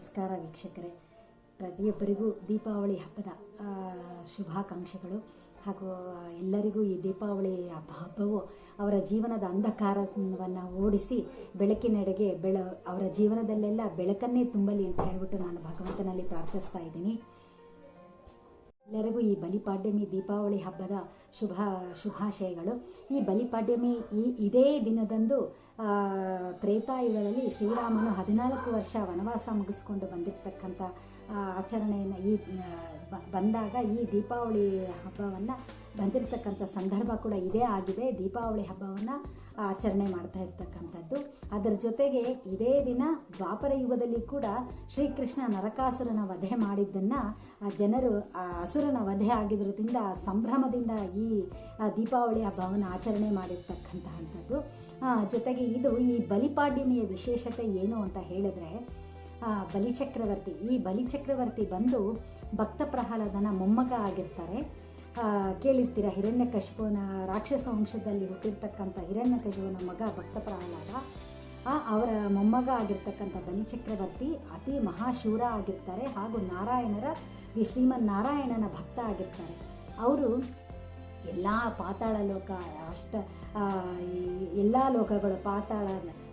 ನಮಸ್ಕಾರ ವೀಕ್ಷಕರೇ. ಪ್ರತಿಯೊಬ್ಬರಿಗೂ ದೀಪಾವಳಿ ಹಬ್ಬದ ಶುಭಾಕಾಂಕ್ಷೆಗಳು. ಹಾಗೂ ಎಲ್ಲರಿಗೂ ಈ ದೀಪಾವಳಿ ಹಬ್ಬ, ಹಬ್ಬವು ಅವರ ಜೀವನದ ಅಂಧಕಾರವನ್ನು ಓಡಿಸಿ ಬೆಳಕಿನೆಡೆಗೆ ಬೆಳ, ಅವರ ಜೀವನದಲ್ಲೆಲ್ಲ ಬೆಳಕನ್ನೇ ತುಂಬಲಿ ಅಂತ ಹೇಳ್ಬಿಟ್ಟು ನಾನು ಭಗವಂತನಲ್ಲಿ ಪ್ರಾರ್ಥಿಸ್ತಾ ಇದ್ದೀನಿ. ಎಲ್ಲರಿಗೂ ಈ ಬಲಿಪಾಡ್ಯಮಿ ದೀಪಾವಳಿ ಹಬ್ಬದ ಶುಭ, ಶುಭಾಶಯಗಳು. ಈ ಬಲಿಪಾಡ್ಯಮಿ ಈ, ಇದೇ ದಿನದಂದು ತ್ರೇತಾಯುಗಳಲ್ಲಿ ಶ್ರೀರಾಮನು ಹದಿನಾಲ್ಕು ವರ್ಷ ವನವಾಸ ಮುಗಿಸ್ಕೊಂಡು ಬಂದಿರತಕ್ಕಂಥ ಆಚರಣೆಯನ್ನು ಈ ಬಂದಾಗ ಈ ದೀಪಾವಳಿ ಹಬ್ಬವನ್ನು ಬಂದಿರತಕ್ಕಂಥ ಸಂದರ್ಭ ಕೂಡ ಇದೇ ಆಗಿದೆ. ದೀಪಾವಳಿ ಹಬ್ಬವನ್ನು ಆಚರಣೆ ಮಾಡ್ತಾ ಇರ್ತಕ್ಕಂಥದ್ದು. ಅದರ ಜೊತೆಗೆ ಇದೇ ದಿನ ದ್ವಾಪರ ಯುಗದಲ್ಲಿ ಕೂಡ ಶ್ರೀಕೃಷ್ಣ ನರಕಾಸುರನ ವಧೆ ಮಾಡಿದ್ದನ್ನು ಆ ಜನರು ಆ ಹಸುರನ ವಧೆ ಆಗಿರೋದ್ರಿಂದ ಸಂಭ್ರಮದಿಂದ ಈ ದೀಪಾವಳಿ ಹಬ್ಬವನ್ನು ಆಚರಣೆ ಮಾಡಿರ್ತಕ್ಕಂತಹಂಥದ್ದು. ಆ, ಜೊತೆಗೆ ಇದು ಈ ಬಲಿಪಾಡ್ಯಮಿಯ ವಿಶೇಷತೆ ಏನು ಅಂತ ಹೇಳಿದ್ರೆ ಆ, ಬಲಿಚಕ್ರವರ್ತಿ ಈ ಬಲಿಚಕ್ರವರ್ತಿ ಬಂದು ಭಕ್ತ ಪ್ರಹ್ಲಾದನ ಮೊಮ್ಮಗ ಆಗಿರ್ತಾರೆ. ಆ, ಹಿರಣ್ಯ ಹಿರಣ್ಯಕಶಿಪುನ ರಾಕ್ಷಸ ವಂಶದಲ್ಲಿ ಹುಟ್ಟಿರ್ತಕ್ಕಂಥ ಹಿರಣ್ಯಕಶಿಪುನ ಮಗ ಭಕ್ತ ಪ್ರಹ್ಲಾದ. ಆ, ಅವರ ಮೊಮ್ಮಗ ಆಗಿರ್ತಕ್ಕಂಥ ಬಲಿಚಕ್ರವರ್ತಿ ಅತಿ ಮಹಾಶೂರ ಆಗಿರ್ತಾರೆ ಹಾಗೂ ನಾರಾಯಣರ ಶ್ರೀಮನ್ ನಾರಾಯಣನ ಭಕ್ತ ಆಗಿರ್ತಾರೆ. ಅವರು ಎಲ್ಲ ಪಾತಾಳ ಲೋಕ ಅಷ್ಟ ಎಲ್ಲ ಲೋಕಗಳು ಪಾತಾಳ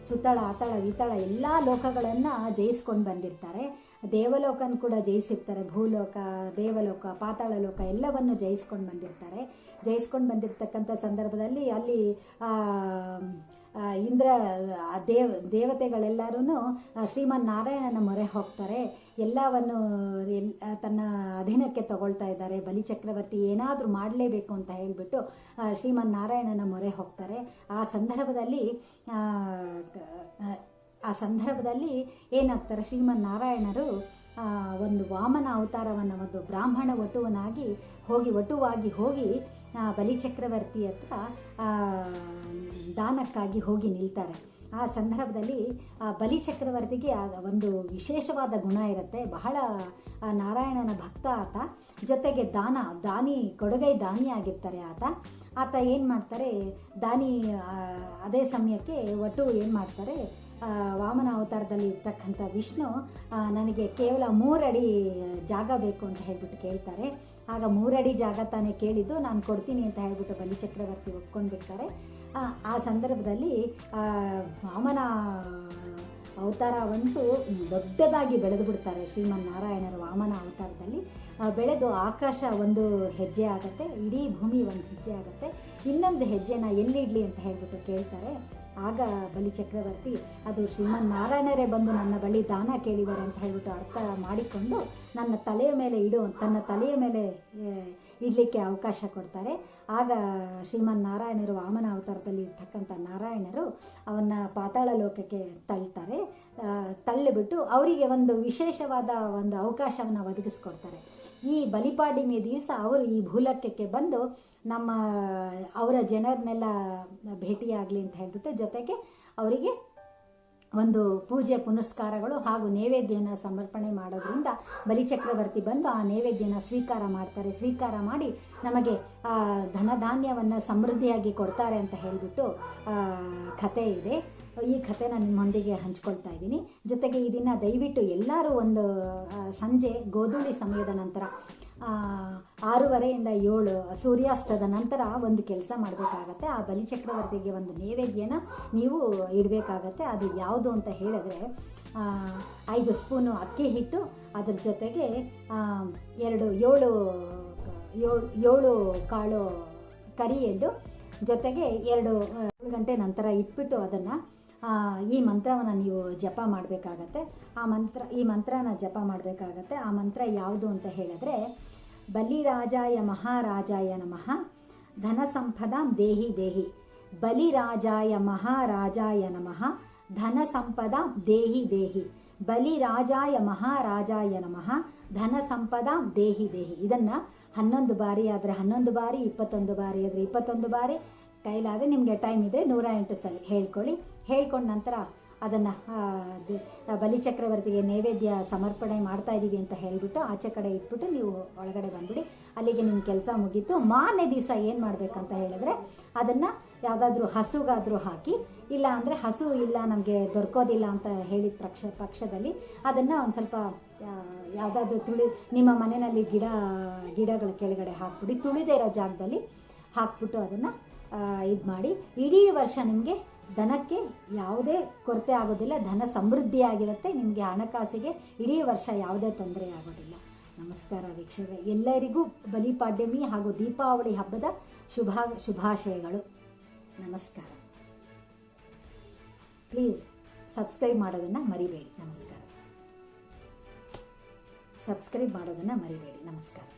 ಸುತ್ತಳ ಆತಳ ವಿತಳ ಎಲ್ಲ ಲೋಕಗಳನ್ನು ಜಯಿಸ್ಕೊಂಡು ಬಂದಿರ್ತಾರೆ. ದೇವಲೋಕನ ಕೂಡ ಜಯಿಸಿರ್ತಾರೆ. ಭೂಲೋಕ, ದೇವಲೋಕ, ಪಾತಾಳ ಲೋಕ ಎಲ್ಲವನ್ನು ಜಯಿಸ್ಕೊಂಡು ಬಂದಿರ್ತಾರೆ. ಜಯಿಸ್ಕೊಂಡು ಬಂದಿರ್ತಕ್ಕಂಥ ಸಂದರ್ಭದಲ್ಲಿ ಅಲ್ಲಿ ಇಂದ್ರ ದೇವ್ ದೇವತೆಗಳೆಲ್ಲರೂ ಶ್ರೀಮನ್ ನಾರಾಯಣನ ಮೊರೆ ಹೋಗ್ತಾರೆ. ಎಲ್ಲವನ್ನು ಎಲ್ ತನ್ನ ಅಧೀನಕ್ಕೆ ತಗೊಳ್ತಾ ಇದ್ದಾರೆ. ಬಲಿಚಕ್ರವರ್ತಿ ಏನಾದರೂ ಮಾಡಲೇಬೇಕು ಅಂತ ಹೇಳಿಬಿಟ್ಟು ಶ್ರೀಮನ್ ನಾರಾಯಣನ ಮೊರೆ ಹೋಗ್ತಾರೆ. ಆ ಸಂದರ್ಭದಲ್ಲಿ ಆ, ಸಂದರ್ಭದಲ್ಲಿ ಏನಾಗ್ತಾರೆ? ಶ್ರೀಮನ್ ನಾರಾಯಣರು ಒಂದು ವಾಮನ ಅವತಾರವನ್ನು ಒಂದು ಬ್ರಾಹ್ಮಣ ವಟುವನಾಗಿ ಹೋಗಿ ವಟುವಾಗಿ ಹೋಗಿ ಬಲಿಚಕ್ರವರ್ತಿ ಹತ್ರ ದಾನಕ್ಕಾಗಿ ಹೋಗಿ ನಿಲ್ತಾರೆ. ಆ ಸಂದರ್ಭದಲ್ಲಿ, ಆ, ಬಲಿಚಕ್ರವರ್ತಿಗೆ ಒಂದು ವಿಶೇಷವಾದ ಗುಣ ಇರುತ್ತೆ. ಬಹಳ ನಾರಾಯಣನ ಭಕ್ತ ಆತ. ಜೊತೆಗೆ ದಾನ, ದಾನಿ, ಕೊಡುಗೈ ದಾನಿ ಆಗಿರ್ತಾರೆ ಆತ. ಆತ ಏನು ಮಾಡ್ತಾರೆ, ದಾನಿ ಅದೇ ಸಮಯಕ್ಕೆ ಒಟ್ಟು ಏನು ಮಾಡ್ತಾರೆ ವಾಮನ ಅವತಾರದಲ್ಲಿ ಇರ್ತಕ್ಕಂಥ ವಿಷ್ಣು ನನಗೆ ಕೇವಲ ಮೂರಡಿ ಜಾಗ ಬೇಕು ಅಂತ ಹೇಳ್ಬಿಟ್ಟು ಕೇಳ್ತಾರೆ. ಆಗ ಮೂರಡಿ ಜಾಗ ತಾನೇ ಕೇಳಿದ್ದು ನಾನು ಕೊಡ್ತೀನಿ ಅಂತ ಹೇಳ್ಬಿಟ್ಟು ಬಲಿಚಕ್ರವರ್ತಿ ಚಕ್ರವರ್ತಿ ಆ, ಸಂದರ್ಭದಲ್ಲಿ ವಾಮನ ಅವತಾರವಂತೂ ದೊಡ್ಡದಾಗಿ ಬೆಳೆದು ಬಿಡ್ತಾರೆ ಶ್ರೀಮನ್ ನಾರಾಯಣರ ವಾಮನ ಅವತಾರದಲ್ಲಿ. ಬೆಳೆದು ಆಕಾಶ ಒಂದು ಹೆಜ್ಜೆ ಆಗುತ್ತೆ, ಇಡೀ ಭೂಮಿ ಒಂದು ಹೆಜ್ಜೆ ಆಗುತ್ತೆ. ಇನ್ನೊಂದು ಹೆಜ್ಜೆನ ಎಲ್ಲಿಡಲಿ ಅಂತ ಹೇಳ್ಬಿಟ್ಟು ಕೇಳ್ತಾರೆ. ಆಗ ಬಲಿ ಚಕ್ರವರ್ತಿ, ಅದು ಶ್ರೀಮನ್ ನಾರಾಯಣರೇ ಬಂದು ನನ್ನ ಬಳಿ ದಾನ ಕೇಳಿದ್ದಾರೆ ಅಂತ ಹೇಳ್ಬಿಟ್ಟು ಅರ್ಥ ಮಾಡಿಕೊಂಡು ನನ್ನ ತಲೆಯ ಮೇಲೆ ಇಡು, ತನ್ನ ತಲೆಯ ಮೇಲೆ ಇಡಲಿಕ್ಕೆ ಅವಕಾಶ ಕೊಡ್ತಾರೆ. ಆಗ ಶ್ರೀಮನ್ ನಾರಾಯಣರು ವಾಮನ ಅವತಾರದಲ್ಲಿ ಇರ್ತಕ್ಕಂಥ ನಾರಾಯಣರು ಅವನ್ನ ಪಾತಾಳ ಲೋಕಕ್ಕೆ ತಳ್ತಾರೆ. ತಳ್ಳಿಬಿಟ್ಟು ಅವರಿಗೆ ಒಂದು ವಿಶೇಷವಾದ ಒಂದು ಅವಕಾಶವನ್ನು ಒದಗಿಸ್ಕೊಡ್ತಾರೆ. ಈ ಬಲಿಪಾಡಿಮೆ ದಿವಸ ಅವರು ಈ ಭೂಲೋಕಕ್ಕೆ ಬಂದು ನಮ್ಮ ಅವರ ಜನರನ್ನೆಲ್ಲ ಭೇಟಿಯಾಗಲಿ ಅಂತ ಹೇಳ್ಬಿಟ್ಟು ಜೊತೆಗೆ ಅವರಿಗೆ ಒಂದು ಪೂಜೆ ಪುನಸ್ಕಾರಗಳು ಹಾಗೂ ನೈವೇದ್ಯನ ಸಮರ್ಪಣೆ ಮಾಡೋದ್ರಿಂದ ಬಲಿಚಕ್ರವರ್ತಿ ಬಂದು ಆ ನೈವೇದ್ಯನ ಸ್ವೀಕಾರ ಮಾಡ್ತಾರೆ. ಸ್ವೀಕಾರ ಮಾಡಿ ನಮಗೆ ಧನಧಾನ್ಯವನ್ನು ಸಮೃದ್ಧಿಯಾಗಿ ಕೊಡ್ತಾರೆ ಅಂತ ಹೇಳಿಬಿಟ್ಟು ಕತೆ ಇದೆ. ಈ ಕಥೆನ ನಿಮ್ಮೊಂದಿಗೆ ಹಂಚ್ಕೊಳ್ತಾ ಇದ್ದೀನಿ. ಜೊತೆಗೆ ಈ ದಿನ ದಯವಿಟ್ಟು ಎಲ್ಲರೂ ಒಂದು ಸಂಜೆ ಗೋಧೂಳಿ ಸಮಯದ ನಂತರ ಆರೂವರೆಯಿಂದ ಏಳು ಸೂರ್ಯಾಸ್ತದ ನಂತರ ಒಂದು ಕೆಲಸ ಮಾಡಬೇಕಾಗತ್ತೆ. ಆ ಬಲಿಚಕ್ರವರ್ತಿಗೆ ಒಂದು ನೈವೇದ್ಯನ ನೀವು ಇಡಬೇಕಾಗತ್ತೆ. ಅದು ಯಾವುದು ಅಂತ ಹೇಳಿದ್ರೆ ಐದು ಸ್ಪೂನು ಅಕ್ಕಿ ಹಿಟ್ಟು, ಅದ್ರ ಜೊತೆಗೆ ಎರಡು ಏಳು ಏಳು ಏಳು ಕಾಳು ಕರಿ ಎಳ್ಳು, ಜೊತೆಗೆ ಎರಡು ಗಂಟೆ ನಂತರ ಇಟ್ಬಿಟ್ಟು ಅದನ್ನು ಈ ಮಂತ್ರವನ್ನು ನೀವು ಜಪ ಮಾಡಬೇಕಾಗತ್ತೆ. ಆ ಮಂತ್ರ, ಈ ಮಂತ್ರನ ಜಪ ಮಾಡಬೇಕಾಗತ್ತೆ. ಆ ಮಂತ್ರ ಯಾವುದು ಅಂತ ಹೇಳಿದ್ರೆ ಬಲಿರಾಜಾಯ ಮಹಾರಾಜಾಯ ನಮಃ. ಧನ ಸಂಪದಾಂ ದೇಹಿ ದೇಹಿ. ಬಲಿರಾಜಾಯ ಮಹಾರಾಜಾಯ ನಮಃ. ಧನ ಸಂಪದಾಂ ದೇಹಿ ದೇಹಿ. ಬಲಿರಾಜಾಯ ಮಹಾರಾಜಾಯ ನಮಃ. ಧನ ಸಂಪದಾಂ ದೇಹಿ ದೇಹಿ. ಇದನ್ನು ಹನ್ನೊಂದು ಬಾರಿ ಆದರೆ ಹನ್ನೊಂದು ಬಾರಿ, ಇಪ್ಪತ್ತೊಂದು ಬಾರಿ ಆದರೆ ಇಪ್ಪತ್ತೊಂದು ಬಾರಿ. ಕೈಲಾದರೆ ನಿಮಗೆ ಟೈಮ್ ಇದೆ ನೂರ ಎಂಟು ಸಲ ಹೇಳ್ಕೊಳ್ಳಿ. ಹೇಳ್ಕೊಂಡ ನಂತರ ಅದನ್ನು ಬಲಿಚಕ್ರವರ್ತಿಗೆ ನೈವೇದ್ಯ ಸಮರ್ಪಣೆ ಮಾಡ್ತಾ ಇದ್ದೀವಿ ಅಂತ ಹೇಳಿಬಿಟ್ಟು ಆಚೆ ಕಡೆ ಇಟ್ಬಿಟ್ಟು ನೀವು ಒಳಗಡೆ ಬಂದ್ಬಿಡಿ. ಅಲ್ಲಿಗೆ ನಿಮ್ಮ ಕೆಲಸ ಮುಗೀತು. ಮಾನೆ ದಿವಸ ಏನು ಮಾಡಬೇಕಂತ ಹೇಳಿದ್ರೆ ಅದನ್ನು ಯಾವುದಾದ್ರೂ ಹಸುಗಾದರೂ ಹಾಕಿ, ಇಲ್ಲ ಅಂದರೆ ಹಸು ಇಲ್ಲ, ನಮಗೆ ದೊರಕೋದಿಲ್ಲ ಅಂತ ಹೇಳಿದ ಪಕ್ಷ, ಪಕ್ಷದಲ್ಲಿ ಅದನ್ನು ಒಂದು ಸ್ವಲ್ಪ ಯಾವುದಾದ್ರೂ ತುಳಿ, ನಿಮ್ಮ ಮನೆಯಲ್ಲಿ ಗಿಡ, ಗಿಡಗಳ ಕೆಳಗಡೆ ಹಾಕ್ಬಿಡಿ. ತುಳಿದೇ ಇರೋ ಜಾಗದಲ್ಲಿ ಹಾಕ್ಬಿಟ್ಟು ಅದನ್ನು ಇದು ಮಾಡಿ ಇಡೀ ವರ್ಷ ನಿಮಗೆ ದನಕ್ಕೆ ಯಾವುದೇ ಕೊರತೆ ಆಗೋದಿಲ್ಲ, ಧನ ಸಮೃದ್ಧಿಯಾಗಿರುತ್ತೆ, ನಿಮಗೆ ಹಣಕಾಸಿಗೆ ಇಡೀ ವರ್ಷ ಯಾವುದೇ ತೊಂದರೆ ಆಗೋದಿಲ್ಲ. ನಮಸ್ಕಾರ ವೀಕ್ಷಕರೇ, ಎಲ್ಲರಿಗೂ ಬಲಿಪಾಡ್ಯಮಿ ಹಾಗೂ ದೀಪಾವಳಿ ಹಬ್ಬದ ಶುಭ, ಶುಭಾಶಯಗಳು. ನಮಸ್ಕಾರ. ಪ್ಲೀಸ್ ಸಬ್ಸ್ಕ್ರೈಬ್ ಮಾಡೋದನ್ನು ಮರಿಬೇಡಿ. ನಮಸ್ಕಾರ. ಸಬ್ಸ್ಕ್ರೈಬ್ ಮಾಡೋದನ್ನು ಮರಿಬೇಡಿ. ನಮಸ್ಕಾರ.